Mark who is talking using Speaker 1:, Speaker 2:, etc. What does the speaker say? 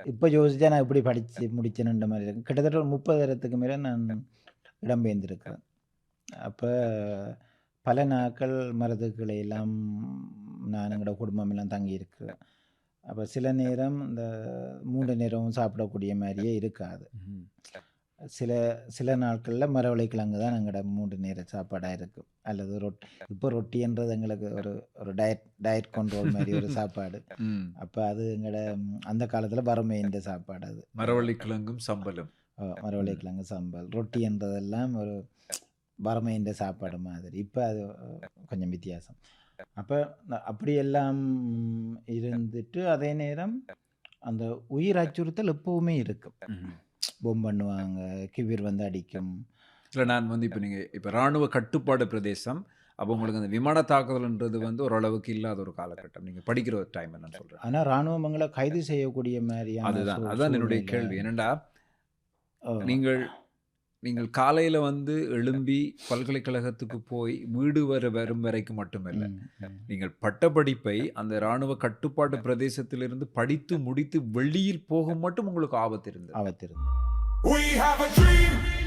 Speaker 1: இப்போ யோசிச்சா நான் இப்படி படித்து முடிச்சேன்ன்ற மாதிரி இருக்கு. கிட்டத்தட்ட ஒரு முப்பது இடத்துக்கு மேலே நான் இடம்பெயர்ந்திருக்கிறேன். அப்போ பல நாட்கள் மரத்துக்களை எல்லாம் நான் எங்களோட குடும்பம் எல்லாம் தங்கியிருக்கிறேன். அப்போ சில நேரம் இந்த மூன்று நேரமும் சாப்பிடக்கூடிய மாதிரியே இருக்காது. சில சில நாட்கள்ல மரவள்ளி கிழங்கு தான் எங்களோட 3 நேர சாப்பாடா இருக்கும். அல்லது ரொட் இப்போ ரொட்டின்றது எங்களுக்கு ஒரு ஒரு டயட் டயட் கண்ட்ரோல் மாரி ஒரு சாப்பாடு. அப்ப அது எங்களோட அந்த காலத்துல வறுமைன்ற சாப்பாடு அது.
Speaker 2: மரவள்ளி கிழங்கும் சம்பலும்.
Speaker 1: அ மரவள்ளி
Speaker 2: ம்.
Speaker 1: கிழங்கு சம்பல். ரொட்டி என்றதெல்லாம் ஒரு வறுமைன்ற சாப்பாடு மாதிரி. இப்ப அது கொஞ்சம் வித்தியாசம். அப்ப அப்படியெல்லாம் இருந்துட்டு, அதே நேரம் அந்த உயிர் அச்சுறுத்தல் எப்பவுமே இருக்கும். பொம் பண்ணுவாங்க, கிவிர் வந்து அடிக்கும்.
Speaker 2: இல்ல நான் வந்து இப்ப நீங்க இப்ப ராணுவ கட்டுப்பாடு பிரதேசம். அப்ப உங்களுக்கு அந்த விமான தாக்குதல்ன்றது வந்து ஓரளவுக்கு இல்லாத ஒரு காலகட்டம். நீங்க படிக்கிற ஒரு டைம் நான் சொல்றேன்.
Speaker 1: ஆனா ராணுவம் எங்கள கைது செய்யக்கூடிய மாரியான
Speaker 2: அதுதான்.
Speaker 1: சூ
Speaker 2: அதான் என்னுடைய. கேள்வி. என்னடா
Speaker 1: ஓ.
Speaker 2: நீங்கள் நீங்கள் காலையில வந்து எழும்பி பல்கலைக்கழகத்துக்கு போய் வீடு வர வரும் வரைக்கும் மட்டுமல்ல. நீங்கள் பட்டப்படிப்பை அந்த ராணுவ கட்டுப்பாட்டு பிரதேசத்திலிருந்து படித்து முடித்து வெளியில் போக மட்டும் உங்களுக்கு ஆபத்து இருந்தது.
Speaker 1: ஆபத்து இருக்கு.
Speaker 3: We have a dream.